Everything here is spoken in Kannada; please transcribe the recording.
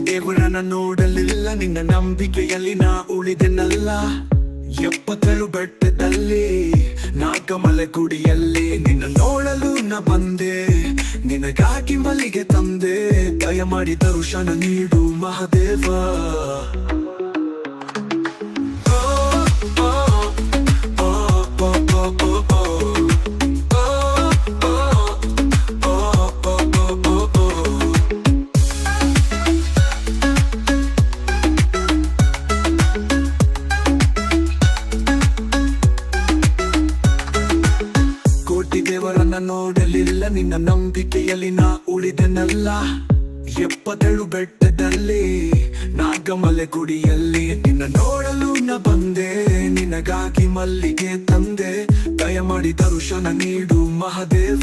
ದೇವರನ್ನ ನೋಡಲಿಲ್ಲ, ನಿನ್ನ ನಂಬಿಕೆಯಲ್ಲಿ ನಾ ಉಳಿದೆನಲ್ಲ. ಎಪ್ಪತ್ತೇಳು ಬೆಟ್ಟದಲ್ಲಿ, ನಾಗಮಲೆ ಗುಡಿಯಲ್ಲಿ ನಿನ್ನ ನೋಡಲು ನ ಬಂದೆ. ನಿನಗಾಗಿ ಮಲ್ಲಿಗೆ ತಂದೆ ದಯ ಮಾಡಿ ದರ್ಶನ ನೀಡು ಮಹಾದೇವ. ನೋಡಲಿಲ್ಲ, ನಿನ್ನ ನಂಬಿಕೆಯಲ್ಲಿ ನಾ ಉಳಿದನಲ್ಲ. ಎಪ್ಪತ್ತೇಳು ಬೆಟ್ಟದಲ್ಲಿ, ನಾಗಮಲೆ ಗುಡಿಯಲ್ಲಿ ನಿನ್ನ ನೋಡಲು ನ ಬಂದೆ. ನಿನಗಾಗಿ ಮಲ್ಲಿಗೆ ತಂದೆ. ದಯ ಮಾಡಿ ದರ್ಶನ ನೀಡು ಮಹಾದೇವ.